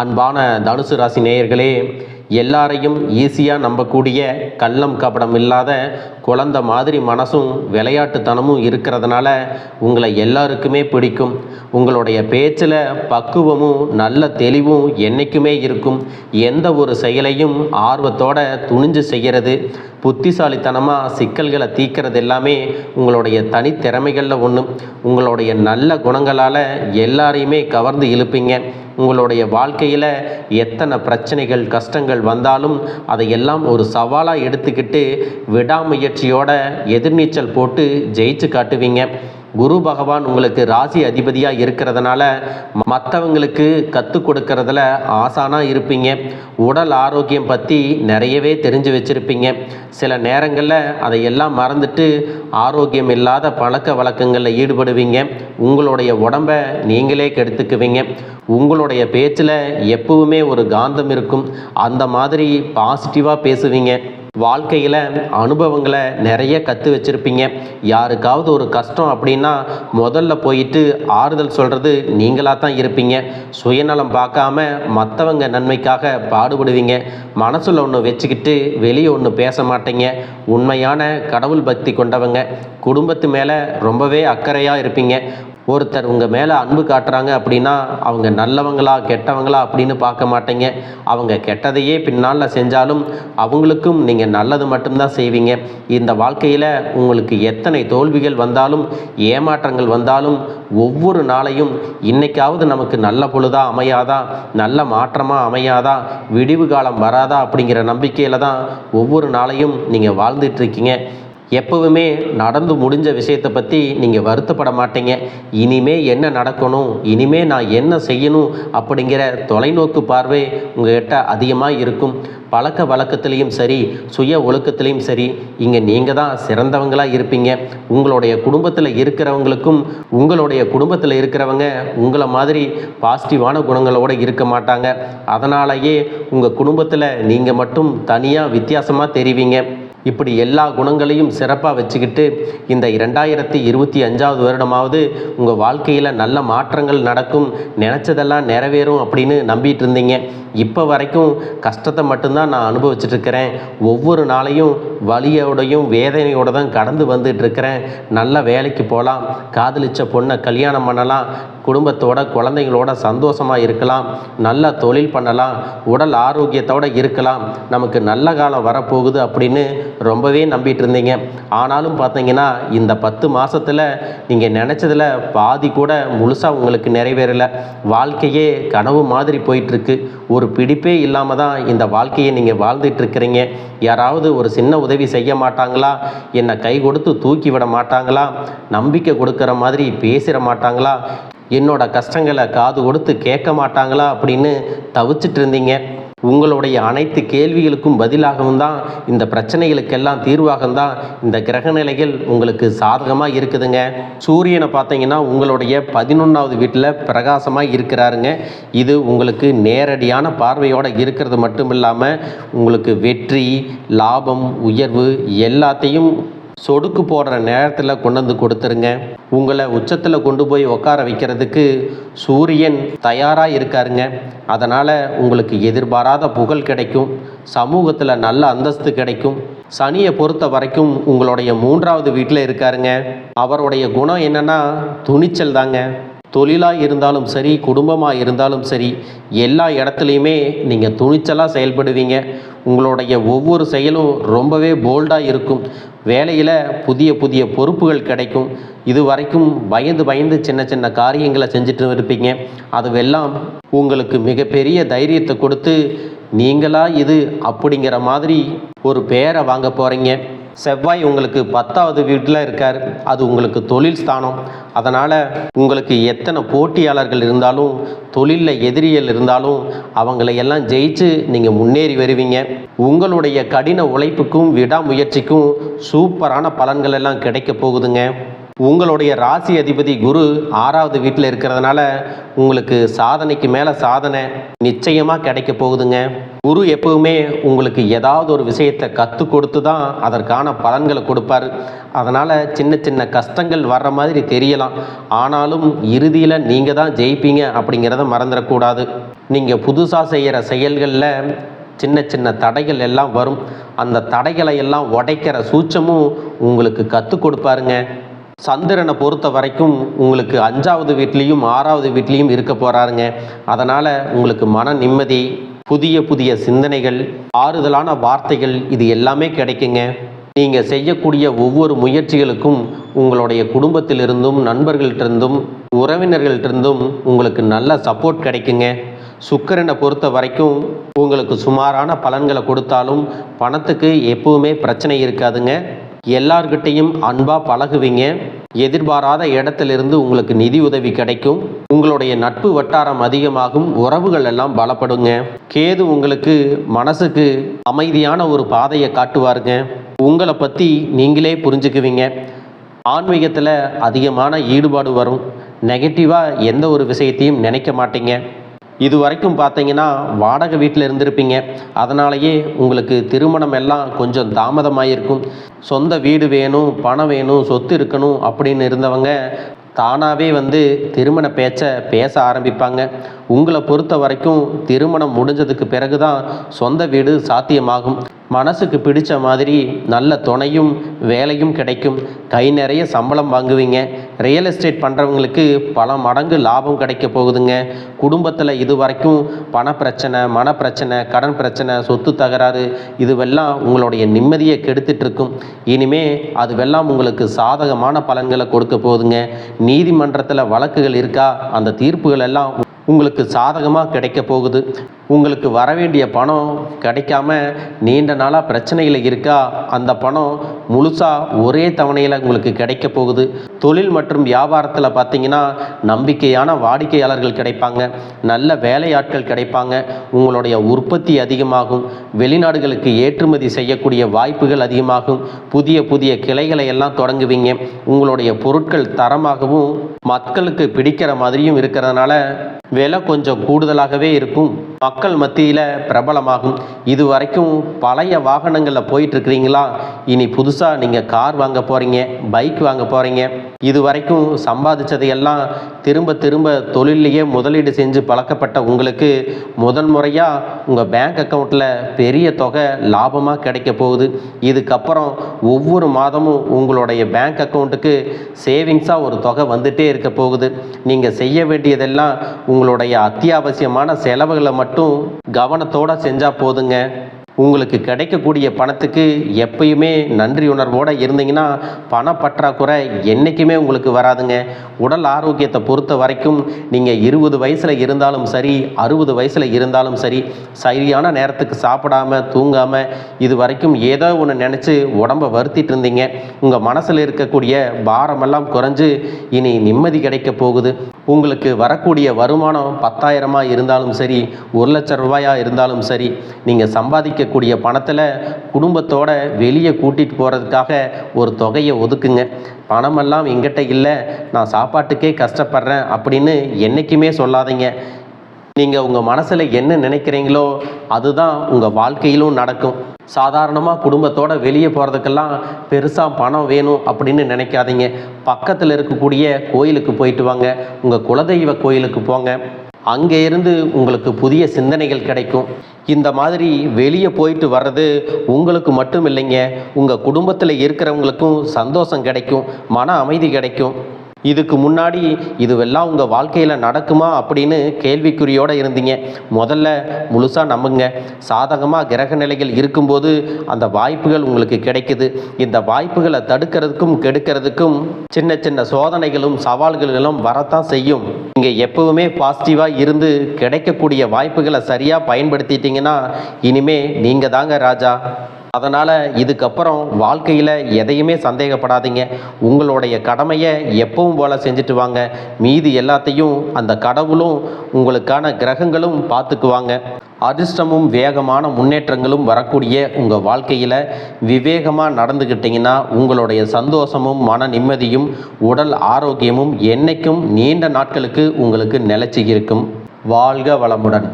அன்பான தனுசு ராசி நேயர்களே எல்லாரையும் ஈஸியாக நம்பக்கூடிய கள்ளம் கபடம் இல்லாத குழந்த மாதிரி மனசும் விளையாட்டுத்தனமும் இருக்கிறதுனால உங்களை எல்லாருக்குமே பிடிக்கும். உங்களுடைய பேச்சில் பக்குவமும் நல்ல தெளிவும் என்றைக்குமே இருக்கும். எந்த ஒரு செயலையும் ஆர்வத்தோட துணிஞ்சு செய்கிறது. புத்திசாலித்தனமாக சிக்கல்களை தீர்க்கறது எல்லாமே உங்களுடைய தனித்திறமைகளில் ஒன்று உங்களுடைய நல்ல குணங்களால் எல்லாரையுமே கவர்ந்து இழுப்பீங்க. உங்களுடைய வாழ்க்கையில் எத்தனை பிரச்சனைகள் கஷ்டங்கள் வந்தாலும் அதையெல்லாம் ஒரு சவாலாக எடுத்துக்கிட்டு விடாமுயற்சியோட எதிர்நீச்சல் போட்டு ஜெயிச்சு காட்டுவீங்க. குரு பகவான் உங்களுக்கு ராசி அதிபதியாக இருக்கிறதுனால மற்றவங்களுக்கு கற்றுக் கொடுக்கறதுல ஆசானாக இருப்பீங்க. உடல் ஆரோக்கியம் பற்றி நிறையவே தெரிஞ்சு வச்சுருப்பீங்க. சில நேரங்களில் அதையெல்லாம் மறந்துட்டு ஆரோக்கியம் இல்லாத பழக்க வழக்கங்களில் ஈடுபடுவீங்க. உங்களுடைய உடம்பை நீங்களே கெடுத்துக்குவீங்க. உங்களுடைய பேச்சில் எப்பவுமே ஒரு காந்தம் இருக்கும். அந்த மாதிரி பாசிட்டிவாக பேசுவீங்க. வாழ்க்கையில் அனுபவங்களை நிறைய கற்று வச்சுருப்பீங்க. யாருக்காவது ஒரு கஷ்டம் அப்படின்னா முதல்ல போயிட்டு ஆறுதல் சொல்கிறது நீங்களாக தான் இருப்பீங்க. சுயநலம் பார்க்காம மற்றவங்க நன்மைக்காக பாடுபடுவீங்க. மனசில் ஒன்று வச்சுக்கிட்டு வெளியே ஒன்று பேச மாட்டீங்க. உண்மையான கடவுள் பக்தி கொண்டவங்க. குடும்பத்து மேலே ரொம்பவே அக்கறையாக இருப்பீங்க. ஒருத்தர் உங்கள் மேலே அன்பு காட்டுறாங்க அப்படின்னா அவங்க நல்லவங்களா கெட்டவங்களா அப்படின்னு பார்க்க மாட்டீங்க. அவங்க கெட்டதையே பின்னால் செஞ்சாலும் அவங்களுக்கும் நீங்கள் நல்லது மட்டும்தான் செய்வீங்க. இந்த வாழ்க்கையில் உங்களுக்கு எத்தனை தோல்விகள் வந்தாலும் ஏமாற்றங்கள் வந்தாலும் ஒவ்வொரு நாளையும் இன்னைக்காவது நமக்கு நல்ல பொழுதா அமையாதா நல்ல மாற்றமாக அமையாதா விடிவு காலம் வராதா அப்படிங்கிற நம்பிக்கையில் தான் ஒவ்வொரு நாளையும் நீங்கள் வாழ்ந்துட்டு இருக்கீங்க. எப்பவுமே நடந்து முடிஞ்ச விஷயத்தை பற்றி நீங்கள் வருத்தப்பட மாட்டீங்க. இனிமே என்ன நடக்கணும் இனிமே நான் என்ன செய்யணும் அப்படிங்கிற தொலைநோக்கு பார்வை உங்கள்கிட்ட அதிகமாக இருக்கும். பழக்க வழக்கத்துலேயும் சரி சுய ஒழுக்கத்துலேயும் சரி இங்கே நீங்கள் தான் சிறந்தவங்களாக இருப்பீங்க. உங்களுடைய குடும்பத்தில் இருக்கிறவங்களுக்கும் உங்களுடைய குடும்பத்தில் இருக்கிறவங்க உங்களை மாதிரி பாசிட்டிவான குணங்களோடு இருக்க மாட்டாங்க. அதனாலேயே உங்கள் குடும்பத்தில் நீங்கள் மட்டும் தனியாக வித்தியாசமாக தெரிவிங்க. இப்படி எல்லா குணங்களையும் சிறப்பாக வச்சுக்கிட்டு இந்த இரண்டாயிரத்தி இருபத்தி அஞ்சாவது வருடமாவது உங்கள் வாழ்க்கையில் நல்ல மாற்றங்கள் நடக்கும் நினச்சதெல்லாம் நிறைவேறும் அப்படின்னு நம்பிட்டு இருந்தீங்க. இப்போ வரைக்கும் கஷ்டத்தை மட்டும்தான் நான் அனுபவிச்சிட்டுருக்குறேன் ஒவ்வொரு நாளையும் வலியோடையும் வேதனையோடு தான் கடந்து வந்துட்டுருக்கிறேன் நல்ல வேலைக்கு போகலாம் காதலிச்ச பொண்ணை கல்யாணம் பண்ணலாம் குடும்பத்தோட குழந்தைங்களோட சந்தோஷமாக இருக்கலாம் நல்ல தொழில் பண்ணலாம் உடல் ஆரோக்கியத்தோடு இருக்கலாம் நமக்கு நல்ல காலம் வரப்போகுது அப்படின்னு ரொம்பவே நம்பிட்டு இருந்தீங்க ஆனாலும் பார்த்தீங்கன்னா இந்த பத்து மாதத்தில் நீங்கள் நினச்சதில் பாதி கூட முழுசாக உங்களுக்கு நிறைவேறலை. வாழ்க்கையே கனவு மாதிரி போயிட்டுருக்கு. ஒரு பிடிப்பே இல்லாமல் தான் இந்த வாழ்க்கையை நீங்கள் வாழ்ந்துட்டுருக்கிறீங்க. யாராவது ஒரு சின்ன உதவி செய்ய மாட்டாங்களா? என்னை கை கொடுத்து தூக்கி விட மாட்டாங்களா? நம்பிக்கை கொடுக்குற மாதிரி பேசிட மாட்டாங்களா? என்னோட கஷ்டங்களை காது கொடுத்து கேட்க மாட்டாங்களா? அப்படின்னு தவிச்சிட்டு இருந்தீங்க உங்களுடைய அனைத்து கேள்விகளுக்கும் பதிலாகவும் தான் இந்த பிரச்சனைகளுக்கெல்லாம் தீர்வாகவும் தான் இந்த கிரக நிலைகள் உங்களுக்கு சாதகமாக இருக்குதுங்க. சூரியனை பார்த்தீங்கன்னா உங்களுடைய பதினொன்றாவது வீட்டில் பிரகாசமாக இருக்கிறாருங்க. இது உங்களுக்கு நேரடியான பார்வையோடு இருக்கிறது மட்டும் இல்லாமல் உங்களுக்கு வெற்றி லாபம் உயர்வு எல்லாத்தையும் சொடுக்கு போடுற நேரத்தில் கொண்டு வந்து கொடுத்துருங்க. உங்களை உச்சத்தில் கொண்டு போய் உட்கார வைக்கிறதுக்கு சூரியன் தயாராக இருக்காருங்க. அதனால் உங்களுக்கு எதிர்பாராத புகழ் கிடைக்கும். சமூகத்தில் நல்ல அந்தஸ்து கிடைக்கும். சனியை பொறுத்த வரைக்கும் உங்களுடைய மூன்றாவது வீட்டில் இருக்காருங்க. அவருடைய குணம் என்னென்னா துணிச்சல் தாங்க. தொழிலாக இருந்தாலும் சரி குடும்பமாக இருந்தாலும் சரி எல்லா இடத்துலையுமே நீங்கள் துணிச்சலாக செயல்படுவீங்க. உங்களுடைய ஒவ்வொரு செயலும் ரொம்பவே போல்டாக இருக்கும். வேலையில் புதிய புதிய பொறுப்புகள் கிடைக்கும். இது வரைக்கும் பயந்து பயந்து சின்ன சின்ன காரியங்களை செஞ்சுட்டு இருப்பீங்க. அதுவெல்லாம் உங்களுக்கு மிகப்பெரிய தைரியத்தை கொடுத்து நீங்களா இது அப்படிங்கிற மாதிரி ஒரு பேரை வாங்க போகிறீங்க செவ்வாய் உங்களுக்கு பத்தாவது வீட்டில் இருக்கார். அது உங்களுக்கு தொழில் ஸ்தானம். அதனால் உங்களுக்கு எத்தனை போட்டியாளர்கள் இருந்தாலும் தொழிலில் எதிரிகள் இருந்தாலும் அவங்களை எல்லாம் ஜெயிச்சு நீங்கள் முன்னேறி வருவீங்க. உங்களுடைய கடின உழைப்புக்கும் விடாமுயற்சிக்கும் சூப்பரான பலன்கள் எல்லாம் கிடைக்க போகுதுங்க. உங்களுடைய ராசி அதிபதி குரு ஆறாவது வீட்டில் இருக்கிறதுனால உங்களுக்கு சாதனைக்கு மேலே சாதனை நிச்சயமாக கிடைக்க போகுதுங்க. குரு எப்பவுமே உங்களுக்கு ஏதாவது ஒரு விஷயத்தை கற்றுக் கொடுத்து தான் அதற்கான பலன்களை கொடுப்பாரு. அதனால் சின்ன சின்ன கஷ்டங்கள் வர்ற மாதிரி தெரியலாம். ஆனாலும் இறுதியில் நீங்கள் தான் ஜெயிப்பீங்க அப்படிங்கிறத மறந்துடக்கூடாது. நீங்கள் புதுசாக செய்கிற செயல்களில் சின்ன சின்ன தடைகள் எல்லாம் வரும். அந்த தடைகளை எல்லாம் உடைக்கிற சூட்சமும் உங்களுக்கு கற்றுக் கொடுப்பாருங்க. சந்திரனை பொறுத்த வரைக்கும் உங்களுக்கு அஞ்சாவது வீட்லேயும் ஆறாவது வீட்லேயும் இருக்க போகிறாருங்க அதனால் உங்களுக்கு மன நிம்மதி புதிய புதிய சிந்தனைகள் ஆறுதலான வார்த்தைகள் இது எல்லாமே கிடைக்குங்க. நீங்கள் செய்யக்கூடிய ஒவ்வொரு முயற்சிகளுக்கும் உங்களுடைய குடும்பத்திலிருந்தும் நண்பர்கள்ட்டிருந்தும் உறவினர்கள்ட்டிருந்தும் உங்களுக்கு நல்ல சப்போர்ட் கிடைக்குங்க. சுக்கரனை பொறுத்த வரைக்கும் உங்களுக்கு சுமாரான பலன்களை கொடுத்தாலும் பணத்துக்கு எப்பவுமே பிரச்சனை இருக்காதுங்க. எல்லார்கிட்டையும் அன்பாக பழகுவீங்க. எதிர்பாராத இடத்திலிருந்து உங்களுக்கு நிதி உதவி கிடைக்கும். உங்களுடைய நட்பு வட்டாரம் அதிகமாகும். உறவுகள் எல்லாம் பலப்படுங்க. கேது உங்களுக்கு மனசுக்கு அமைதியான ஒரு பாதையை காட்டுவாருங்க. உங்களை பற்றி நீங்களே புரிஞ்சுக்குவீங்க. ஆன்மீகத்தில் அதிகமான ஈடுபாடு வரும். நெகட்டிவாக எந்த ஒரு விஷயத்தையும் நினைக்க மாட்டீங்க. இது வரைக்கும் பார்த்தீங்கன்னா வாடகை வீட்டில் இருந்திருப்பீங்க. அதனாலேயே உங்களுக்கு திருமணம் எல்லாம் கொஞ்சம் தாமதமாயிருக்கும். சொந்த வீடு வேணும் பணம் வேணும் சொத்து இருக்கணும் அப்படின்னு இருந்தவங்க தானாகவே வந்து திருமண பேச்சை பேச ஆரம்பிப்பாங்க. உங்களை பொறுத்த வரைக்கும் திருமணம் முடிஞ்சதுக்கு பிறகு தான் சொந்த வீடு சாத்தியமாகும். மனசுக்கு பிடிச்ச மாதிரி நல்ல துணையும் வேலையும் கிடைக்கும். கை நிறைய சம்பளம் வாங்குவீங்க. ரியல் எஸ்டேட் பண்ணுறவங்களுக்கு பல மடங்கு லாபம் கிடைக்க போகுதுங்க. குடும்பத்தில் இது வரைக்கும் பண பிரச்சனை மன பிரச்சனை கடன் பிரச்சனை சொத்து தகராறு இதுவெல்லாம் உங்களுடைய நிம்மதியை கெடுத்துட்ருக்கும். இனிமே அதுவெல்லாம் உங்களுக்கு சாதகமான பலன்களை கொடுக்க போகுதுங்க. நீதிமன்றத்தில் வழக்குகள் இருக்கா? அந்த தீர்ப்புகள் எல்லாம் உங்களுக்கு சாதகமாக கிடைக்க போகுது. உங்களுக்கு வர வேண்டிய பணம் கிடைக்காம நீண்ட நாளாக பிரச்சனையில் இருக்கா? அந்த பணம் முழுசாக ஒரே தவணையில் உங்களுக்கு கிடைக்க போகுது. தொழில் மற்றும் வியாபாரத்தில் பார்த்தீங்கன்னா நம்பிக்கையான வாடிக்கையாளர்கள் கிடைப்பாங்க. நல்ல வேலையாட்கள் கிடைப்பாங்க. உங்களுடைய உற்பத்தி அதிகமாகும். வெளிநாடுகளுக்கு ஏற்றுமதி செய்யக்கூடிய வாய்ப்புகள் அதிகமாகும். புதிய புதிய கிளைகளை எல்லாம் தொடங்குவீங்க. உங்களுடைய பொருட்கள் தரமாகவும் மக்களுக்கு பிடிக்கிற மாதிரியும் இருக்கிறதுனால விலை கொஞ்சம் கூடுதலாகவே இருக்கும். மக்கள் மத்தியில் பிரபலமாகும். இது வரைக்கும் பழைய வாகனங்களில் போயிட்டுருக்கிறீங்களா? இனி புதுசாக நீங்கள் கார் வாங்க போகிறீங்க பைக் வாங்க போகிறீங்க இது வரைக்கும் சம்பாதிச்சதையெல்லாம் திரும்ப திரும்ப தொழிலையே முதலீடு செஞ்சு பழக்கப்பட்ட உங்களுக்கு முதல் முறையாக உங்கள் பேங்க் அக்கௌண்ட்டில் பெரிய தொகை லாபமாக கிடைக்க போகுது. இதுக்கப்புறம் ஒவ்வொரு மாதமும் உங்களுடைய பேங்க் அக்கௌண்ட்டுக்கு சேவிங்ஸாக ஒரு தொகை வந்துகிட்டே இருக்க போகுது. நீங்கள் செய்ய வேண்டியதெல்லாம் உங்களுடைய அத்தியாவசியமான செலவுகளை மட்டும் கவனத்தோட செஞ்சால் போதுங்க. உங்களுக்கு கிடைக்கக்கூடிய பணத்துக்கு எப்பயுமே நன்றி உணர்வோடு இருந்தீங்கன்னா பணப்பற்றாக்குறை என்றைக்குமே உங்களுக்கு வராதுங்க. உடல் ஆரோக்கியத்தை பொறுத்த வரைக்கும் நீங்கள் இருபது வயசில் இருந்தாலும் சரி அறுபது வயசில் இருந்தாலும் சரி சரியான நேரத்துக்கு சாப்பிடாம தூங்காமல் இது வரைக்கும் ஏதோ ஒன்று நினச்சி உடம்பை வருத்திட்டு இருந்தீங்க. உங்கள் மனசில் இருக்கக்கூடிய பாரமெல்லாம் குறைஞ்சு இனி நிம்மதி கிடைக்க போகுது. உங்களுக்கு வரக்கூடிய வருமானம் பத்தாயிரமாக இருந்தாலும் சரி ஒரு லட்சம் ரூபாயாக இருந்தாலும் சரி நீங்கள் சம்பாதிக்க கிடைக்கக்கூடிய பணத்தில் குடும்பத்தோட வெளியே கூட்டிகிட்டு போகிறதுக்காக ஒரு தொகையை ஒதுக்குங்க. பணமெல்லாம் எங்கிட்ட இல்லை நான் சாப்பாட்டுக்கே கஷ்டப்படுறேன் அப்படின்னு என்றைக்குமே சொல்லாதீங்க. நீங்கள் உங்கள் மனசில் என்ன நினைக்கிறீங்களோ அதுதான் உங்கள் வாழ்க்கையிலும் நடக்கும். சாதாரணமாக குடும்பத்தோடு வெளியே போகிறதுக்கெல்லாம் பெருசாக பணம் வேணும் அப்படின்னு நினைக்காதீங்க. பக்கத்தில் இருக்கக்கூடிய கோயிலுக்கு போயிட்டு வாங்க. உங்கள் குலதெய்வ கோயிலுக்கு போங்க. அங்கே இருந்து உங்களுக்கு புதிய சிந்தனைகள் கிடைக்கும். இந்த மாதிரி வெளியே போயிட்டு வர்றது உங்களுக்கு மட்டும் இல்லைங்க. உங்கள் குடும்பத்தில் இருக்கிறவங்களுக்கும் சந்தோஷம் கிடைக்கும். மன அமைதி கிடைக்கும். இதுக்கு முன்னாடி இதுவெல்லாம் உங்கள் வாழ்க்கையில் நடக்குமா அப்படின்னு கேள்விக்குறியோடு இருந்தீங்க. முதல்ல முழுசாக நம்புங்க. சாதகமாக கிரக நிலைகள் இருக்கும்போது அந்த வாய்ப்புகள் உங்களுக்கு கிடைக்குது. இந்த வாய்ப்புகளை தடுக்கிறதுக்கும் கெடுக்கிறதுக்கும் சின்ன சின்ன சோதனைகளும் சவால்களும் வரத்தான் செய்யும். நீங்கள் எப்பவுமே பாசிட்டிவாக இருந்து கிடைக்கக்கூடிய வாய்ப்புகளை சரியாக பயன்படுத்திட்டீங்கன்னா இனிமே நீங்கள் தாங்க ராஜா. அதனால் இதுக்கப்புறம் வாழ்க்கையில் எதையுமே சந்தேகப்படாதீங்க. உங்களுடைய கடமையை எப்பவும் போல் செஞ்சுட்டு வாங்க. மீதி எல்லாத்தையும் அந்த கடவுளும் உங்களுக்கான கிரகங்களும் பார்த்துக்குவாங்க. அதிர்ஷ்டமும் வேகமான முன்னேற்றங்களும் வரக்கூடிய உங்கள் வாழ்க்கையில் விவேகமாக நடந்துக்கிட்டிங்கன்னா உங்களுடைய சந்தோஷமும் மன நிம்மதியும் உடல் ஆரோக்கியமும் என்றைக்கும் நீண்ட நாட்களுக்கு உங்களுக்கு நிலைச்சி இருக்கும். வாழ்க வளமுடன்.